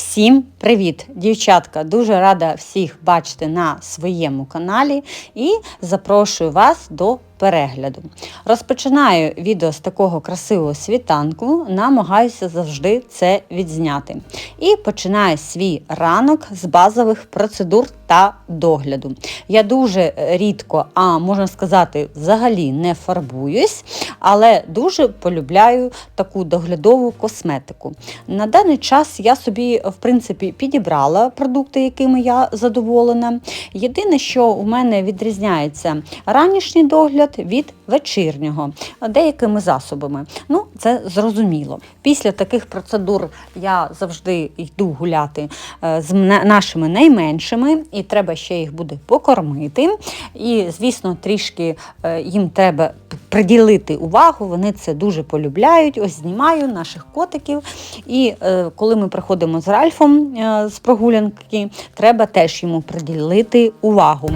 Peace. Всім привіт, дівчатка! Дуже рада всіх бачити на своєму каналі і запрошую вас до перегляду. Розпочинаю відео з такого красивого світанку, намагаюся завжди це відзняти. І починаю свій ранок з базових процедур та догляду. Я дуже рідко, а можна сказати, взагалі не фарбуюсь, але дуже полюбляю таку доглядову косметику. На даний час я собі, в принципі, підібрала продукти, якими я задоволена. Єдине, що у мене відрізняється ранішній догляд від вечірнього деякими засобами. Ну, це зрозуміло. Після таких процедур я завжди йду гуляти е, з нашими найменшими, і треба ще їх буде покормити. І, звісно, трішки е, їм треба приділити увагу. Вони це дуже полюбляють. Ось знімаю наших котиків. І е, коли ми приходимо з Ральфом е, з прогулянки, треба теж йому приділити увагу.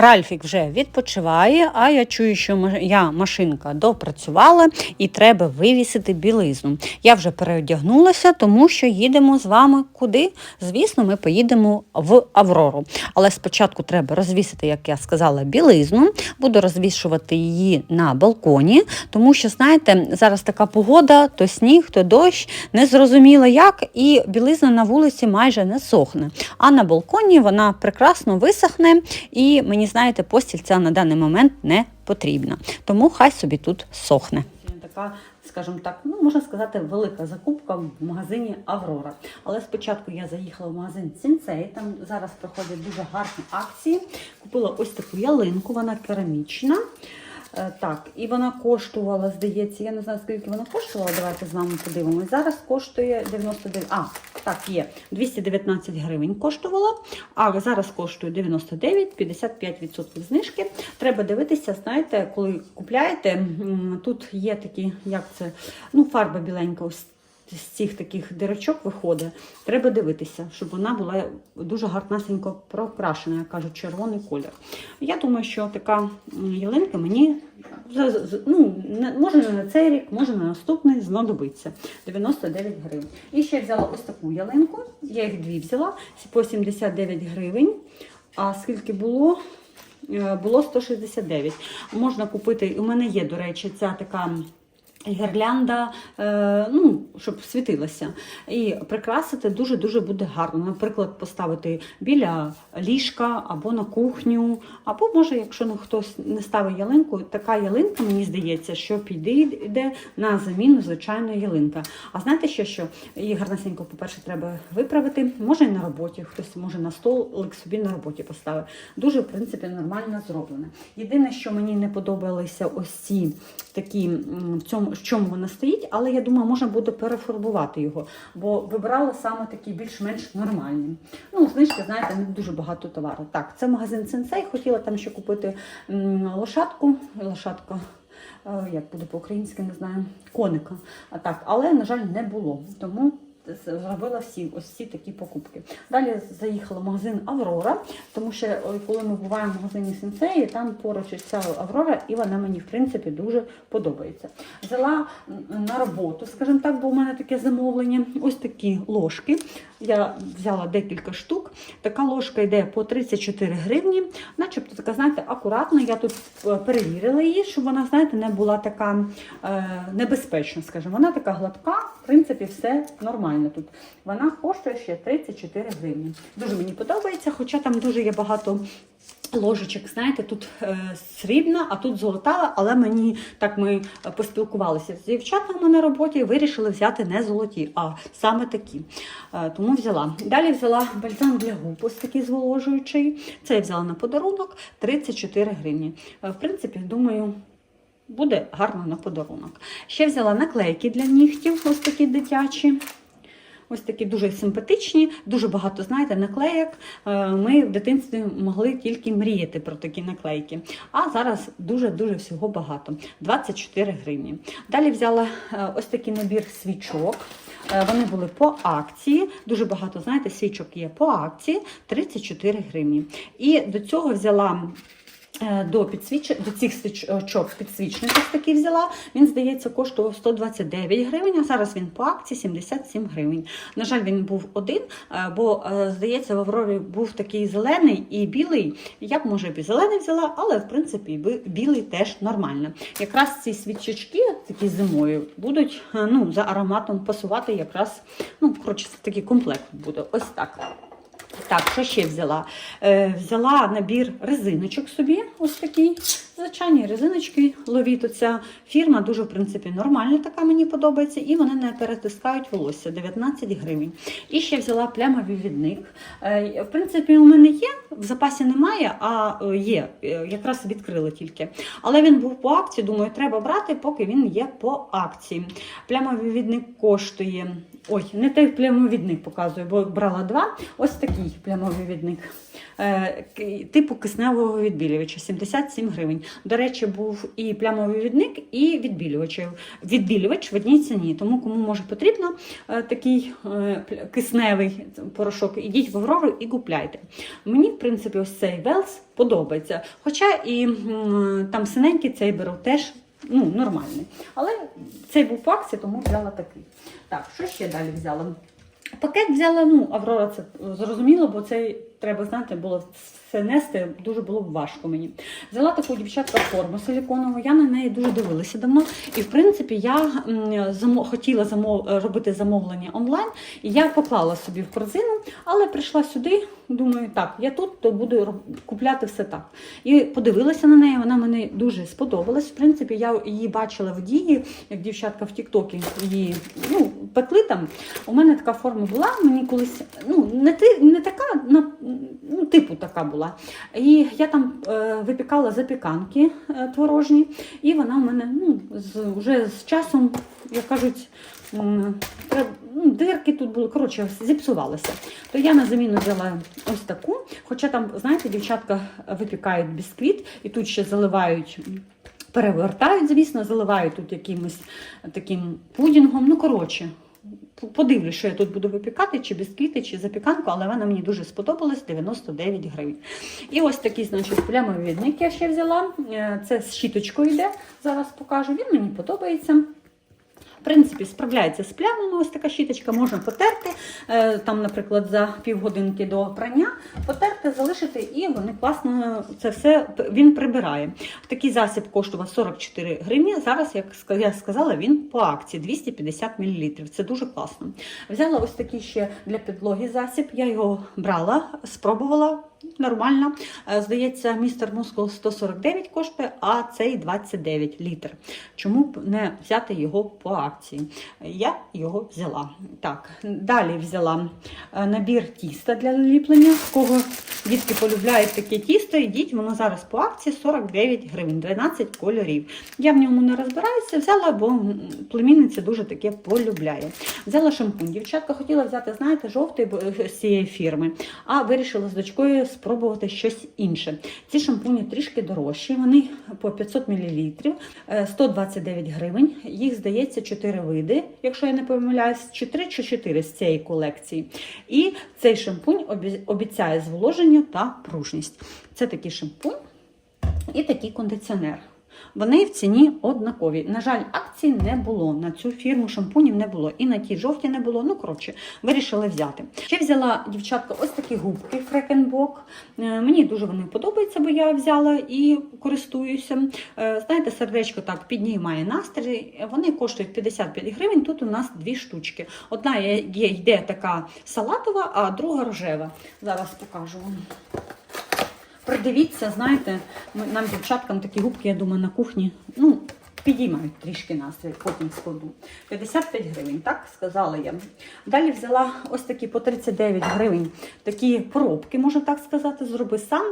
Ральфік вже відпочиває, а я чую, що я машинка допрацювала і треба вивісити білизну. Я вже переодягнулася, тому що їдемо з вами куди? Звісно, ми поїдемо в Аврору. Але спочатку треба розвісити, як я сказала, білизну. Буду розвішувати її на балконі, тому що, знаєте, зараз така погода, то сніг, то дощ, не зрозуміло як, і білизна на вулиці майже не сохне. А на балконі вона прекрасно висохне, і мені знаєте, постіль ця на даний момент не потрібна. Тому хай собі тут сохне. Така, скажімо так, ну можна сказати, велика закупка в магазині Аврора. Але спочатку я заїхала в магазин Сінцей. Там зараз проходять дуже гарні акції. Купила ось таку ялинку, вона керамічна. Е, Так, і вона коштувала, здається, я не знаю, скільки вона коштувала. Давайте з вами подивимось. Зараз коштує 99. А, так, є. 219 гривень коштувала, а зараз коштує 99, 55% знижки. Треба дивитися, знаєте, коли купляєте, тут є такі, як це, ну, фарба біленька. ось з цих таких дирочок виходить, треба дивитися, щоб вона була дуже гарнасенько прокрашена, як кажуть, червоний колір. Я думаю, що така ялинка мені ну, може на цей рік, може на наступний знадобиться. 99 гривень. І ще взяла ось таку ялинку, я їх дві взяла по 79 гривень. А скільки було? Е, Було 169. Можна купити, у мене є, до речі, ця така гірлянда, е, ну, щоб світилася. І прикрасити дуже-дуже буде гарно. Наприклад, поставити біля ліжка або на кухню, або може, якщо ну, хтось не ставить ялинку, така ялинка, мені здається, що піде йде на заміну звичайної ялинка. А знаєте що, що її гарнесенько, по-перше, треба виправити. Може і на роботі, хтось може на столик собі на роботі поставити. Дуже, в принципі, нормально зроблене. Єдине, що мені не подобалися ось ці такі в цьому, в чому вона стоїть, але я думаю, можна буде перефарбувати його, бо вибирала саме такі більш-менш нормальні. Ну, знижки, знаєте, не дуже багато товару. Так, це магазин Сенсей. Хотіла там ще купити лошадку. Лошадка. е, Як буде по-українськи, не знаю, коника. А так, але, на жаль, не було. Тому зробила всі ось ці такі покупки. Далі заїхала в магазин Аврора, тому що коли ми буваємо в магазині Сенсеї, там поруч ця Аврора, і вона мені в принципі дуже подобається. Взяла на роботу, скажімо так, бо у мене таке замовлення. Ось такі ложки. Я взяла декілька штук. Така ложка йде по 34 гривні, начебто така, знаєте, акуратна. Я тут е, перевірила її, щоб вона, знаєте, не була така е, небезпечна, скажімо. Вона така гладка, в принципі, все нормально тут. Вона коштує ще 34 гривні. Дуже мені подобається, хоча там дуже є багато. Ложечок, знаєте, тут е, срібна, а тут золота, але мені так ми е, поспілкувалися з дівчатами на роботі і вирішили взяти не золоті, а саме такі. Е, тому взяла. Далі взяла бальзам для губ, ось такий зволожуючий. Це я взяла на подарунок 34 гривні. Е, в принципі, думаю, буде гарно на подарунок. Ще взяла наклейки для нігтів, ось такі дитячі. Ось такі дуже симпатичні, дуже багато, знаєте, наклеєк. Е, Ми в дитинстві могли тільки мріяти про такі наклейки. А зараз дуже-дуже всього багато. 24 гривні. Далі взяла е, ось такий набір свічок. Е, Вони були по акції. Дуже багато, знаєте, свічок є по акції 34 гривні. І до цього взяла. Е, До підсвіч... до цих свічок підсвічник ось такий взяла. Він, здається, коштував 129 гривень, а зараз він по акції 77 гривень. На жаль, він був один, е, бо, е, здається, в Аврорі був такий зелений і білий. Я б, може, б і зелений взяла, але в принципі білий теж нормально. Якраз ці свічечки, такі зимою, будуть е, ну, за ароматом пасувати якраз, ну, коротше, такий комплект буде. Ось так. Так, що ще взяла? Е, взяла набір резиночок собі, ось такий. Звичайні резиночки ловіт. Оця фірма дуже, в принципі, нормальна, така мені подобається, і вони не перетискають волосся 19 гривень. І ще взяла плямовий відник. Е, в принципі, у мене є, в запасі немає, а е, є. Е, Якраз відкрила тільки. Але він був по акції, думаю, треба брати, поки він є по акції. Плямовий відник коштує. Ой, не той плямовий відник показую, бо брала два. Ось такий плямовий відник. Е, Типу кисневого відбілювача 77 гривень. До речі, був і плямовий відник, і відбілювач. Відбілювач в одній ціні. Тому кому може потрібно е, такий е, кисневий порошок, ідіть в Аврору і купляйте. Мені, в принципі, ось цей Велс подобається. Хоча і там синенький цей беру теж ну, нормальний. Але цей був по акції, тому взяла такий. Так, що ще далі взяла? Пакет взяла, ну, Аврора це зрозуміло, бо це треба знати, було все нести, дуже було важко мені. Взяла таку дівчатка форму силіконову, я на неї дуже дивилася давно. І в принципі я м, хотіла замов... робити замовлення онлайн, і я поклала собі в корзину, але прийшла сюди, думаю, так, я тут то буду купляти все так. І подивилася на неї, вона мені дуже сподобалась. В принципі, я її бачила в дії, як дівчатка в Тіктокі її ну, пекли там. У мене така форма була, мені колись ну, не, не така, ну, типу така була. І я там е, випікала запіканки е, творожні, і вона у мене ну, з, вже з часом, як кажуть, ну, дирки тут були, коротше, зіпсувалися. То я на заміну взяла ось таку, хоча там, знаєте, дівчатка випікають бісквіт і тут ще заливають. Перевертають, звісно, заливають тут якимось таким пудінгом. Ну, коротше, подивлюсь, що я тут буду випікати, чи бісквіти, чи запіканку, але вона мені дуже сподобалась 99 гривень. І ось такий, значить, плямовідник я ще взяла. Е, Це з щіточкою йде, зараз покажу. Він мені подобається. В принципі, справляється з плямами, ось така щіточка, можна потерти, е, там, наприклад, за півгодинки до прання, потерти, залишити, і вони класно це все він прибирає. Такий засіб коштував 44 гривні. Зараз, як я сказала, він по акції 250 мл. Це дуже класно. Взяла ось такий ще для підлоги засіб. Я його брала, спробувала. Нормально. Е, Здається, містер Мускул 149 коштує, а цей 29 літр. Чому б не взяти його по акції? Я його взяла. Так, далі взяла е, набір тіста для ліплення. Кого дітки полюбляють таке тісто, йдіть, воно зараз по акції 49 гривень, 12 кольорів. Я в ньому не розбираюся, взяла, бо племінниця дуже таке полюбляє. Взяла шампунь. Дівчатка хотіла взяти, знаєте, жовтий е, з цієї фірми, а вирішила з дочкою спробувати щось інше. Ці шампуні трішки дорожчі, вони по 500 мл, е, 129 гривень. Їх здається 4 види, якщо я не помиляюсь, чи 3 чи 4 з цієї колекції. І цей шампунь обі- обіцяє зволоження та пружність. Це такий шампунь і такий кондиціонер. Вони в ціні однакові. На жаль, акцій не було. На цю фірму шампунів не було. І на ті жовті не було. Ну, коротше, вирішили взяти. Ще взяла дівчатка ось такі губки Фрекенбок. Мені дуже вони подобаються, бо я взяла і користуюся. Е, Знаєте, сердечко так піднімає настрій. Вони коштують 55 гривень. Тут у нас дві штучки. Одна є- йде така салатова, а друга рожева. Зараз покажу вам. Придивіться, знаєте, ми- нам дівчаткам такі губки, я думаю, на кухні, ну, підіймають трішки настрій, потім складу. 55 гривень, так сказала я. Далі взяла ось такі по 39 гривень, такі поробки, можна так сказати, зроби сам.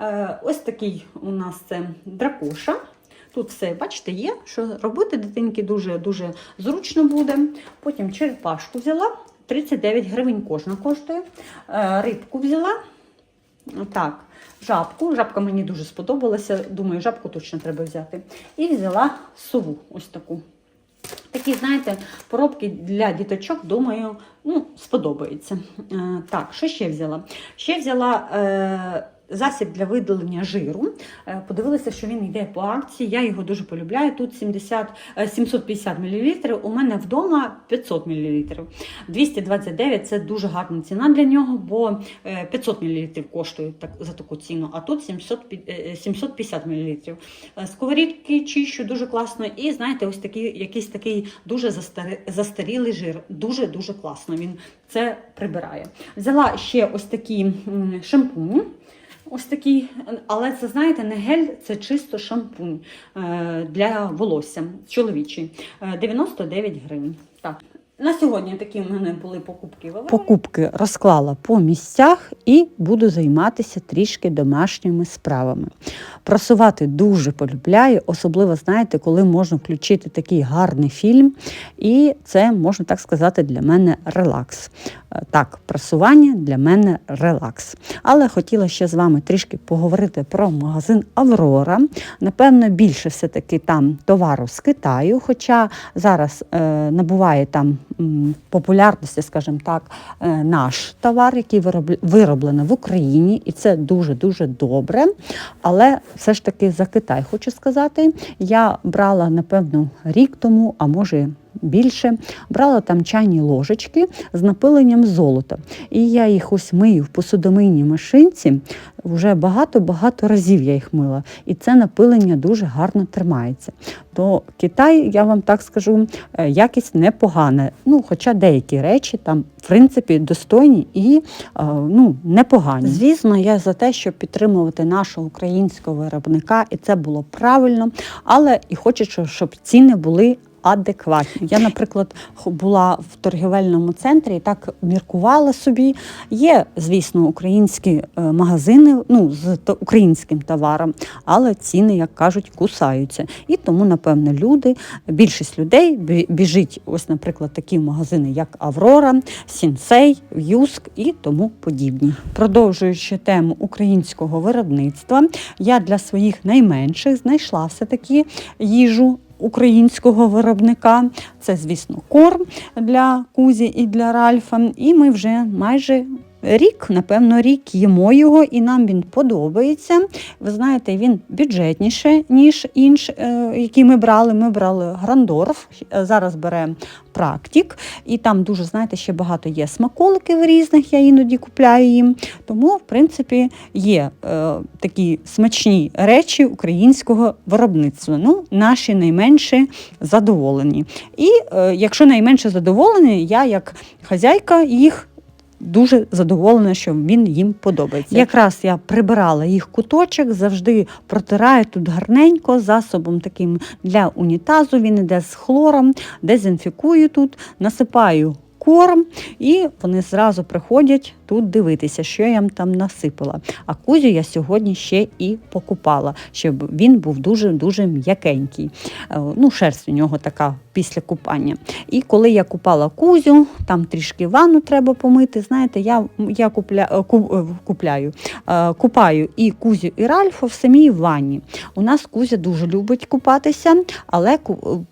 Е, ось такий у нас це дракоша. Тут все, бачите, є, що робити дитинки дуже-дуже зручно буде. Потім черепашку взяла. 39 гривень кожна коштує. Е, Рибку взяла. Так, жабку. Жабка мені дуже сподобалася. Думаю, жабку точно треба взяти. І взяла сову ось таку. Такі, знаєте, поробки для діточок, думаю, ну, сподобається. Е, так, що ще взяла? Ще взяла е, засіб для видалення жиру. Е, подивилася, що він йде по акції. Я його дуже полюбляю. Тут 70, е, 750 мл, у мене вдома 500 мл. 229 це дуже гарна ціна для нього, бо е, 500 мл коштує так, за таку ціну, а тут 700, е, 750 мл. Е, Сковорідки чищу дуже класно. І знаєте, ось такий якийсь такий дуже застарілий жир. Дуже-дуже класно. Він це прибирає. Взяла ще ось такі шампуні. Ось такий, але це знаєте, не гель, це чисто шампунь е, для волосся чоловічий. Е, 99 гривень. Так. На сьогодні такі в мене були покупки. Покупки розклала по місцях і буду займатися трішки домашніми справами. Просувати дуже полюбляю, особливо, знаєте, коли можна включити такий гарний фільм, і це, можна так сказати, для мене релакс. Е, Так, просування для мене релакс. Але хотіла ще з вами трішки поговорити про магазин Аврора. Напевно, більше все-таки там товару з Китаю, хоча зараз е, набуває там популярності, скажімо так, е, наш товар, який виробл- вироблено в Україні, і це дуже-дуже добре. Але все ж таки за Китай хочу сказати. Я брала, напевно, рік тому, а може більше, брала там чайні ложечки з напиленням золота. І я їх ось мию в посудомийній машинці. Вже багато-багато разів я їх мила. І це напилення дуже гарно тримається. То Китай, я вам так скажу, е, якість непогана. Ну, хоча деякі речі там, в принципі, достойні і е, ну, непогані. Звісно, я за те, щоб підтримувати нашого українського виробника, і це було правильно, але і хочу, щоб ціни були адекватні. Я, наприклад, була в торгівельному центрі і так міркувала собі. Є, звісно, українські е, магазини ну, з українським товаром, але ціни, як кажуть, кусаються. І тому, напевно, люди, більшість людей біжить, ось, наприклад, такі магазини, як Аврора, Сінсей, Юск і тому подібні. Продовжуючи тему українського виробництва, я для своїх найменших знайшла все-таки їжу українського виробника. Це, звісно, корм для Кузі і для Ральфа. І ми вже майже. Рік, напевно, рік їмо його, і нам він подобається. Ви знаєте, він бюджетніше, ніж інші, е, які ми брали. Ми брали Грандорф, е, зараз беремо Практик, і там дуже, знаєте, ще багато є смаколиків різних, я іноді купляю їм. Тому, в принципі, є е, такі смачні речі українського виробництва. Ну, наші найменше задоволені. І е, якщо найменше задоволені, я як хазяйка їх. Дуже задоволена, що він їм подобається. Якраз я прибирала їх куточок, завжди протираю тут гарненько засобом таким для унітазу. Він іде з хлором, дезінфікую тут, насипаю корм, і вони зразу приходять тут дивитися, що я їм там насипала. А кузю я сьогодні ще і покупала, щоб він був дуже-дуже м'якенький. Е, Ну, шерсть у нього така після купання. І коли я купала кузю, там трішки ванну треба помити. Знаєте, я, я купля, е, е, купляю, е, купаю і кузю, і Ральфа в самій ванні. У нас Кузя дуже любить купатися, але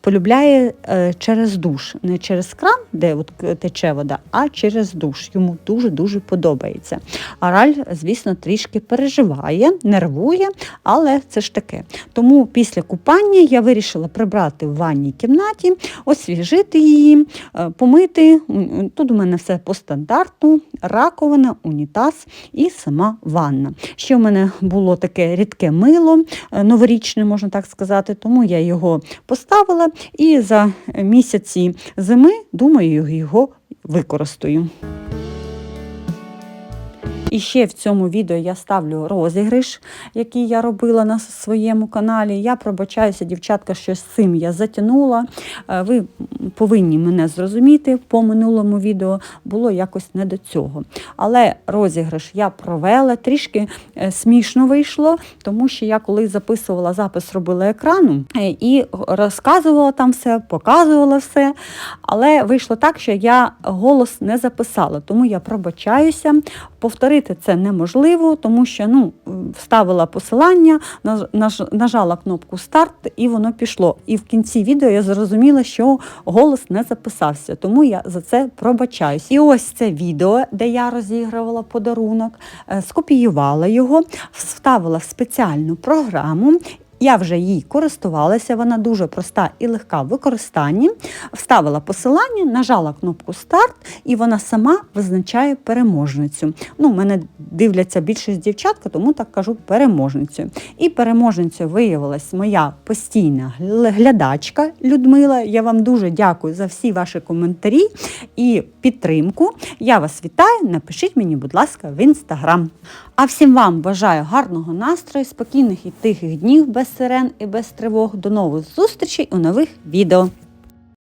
полюбляє через душ, не через кран, де от тече вода, а через душ. Йому дуже-дуже подобається. А Раль, звісно, трішки переживає, нервує, але це ж таке. Тому після купання я вирішила прибрати в ванній кімнаті, освіжити її, е, помити. Тут у мене все по стандарту: раковина, унітаз і сама ванна. Ще в мене було таке рідке мило, е, новорічне, можна так сказати, тому я його поставила і за місяці зими, думаю, його використаю. І ще в цьому відео я ставлю розіграш, який я робила на своєму каналі. Я пробачаюся, дівчатка, що з цим я затягнула. Е, Ви повинні мене зрозуміти по минулому відео було якось не до цього. Але розіграш я провела, трішки е, смішно вийшло, тому що я коли записувала запис, робила екрану е, і розказувала там все, показувала все. Але вийшло так, що я голос не записала, тому я пробачаюся. Повторити це неможливо, тому що ну, вставила посилання, наж- наж- нажала кнопку старт і воно пішло. І в кінці відео я зрозуміла, що голос не записався, тому я за це пробачаюсь. І ось це відео, де я розігрувала подарунок, е, скопіювала його, вставила в спеціальну програму. Я вже їй користувалася, вона дуже проста і легка в використанні. Вставила посилання, нажала кнопку старт, і вона сама визначає переможницю. Ну, мене дивляться більшість дівчатка, тому так кажу переможницю. І переможницею виявилась моя постійна глядачка Людмила. Я вам дуже дякую за всі ваші коментарі і підтримку. Я вас вітаю. Напишіть мені, будь ласка, в інстаграм. А всім вам бажаю гарного настрою, спокійних і тихих днів без сирен і без тривог. До нових зустрічей у нових відео.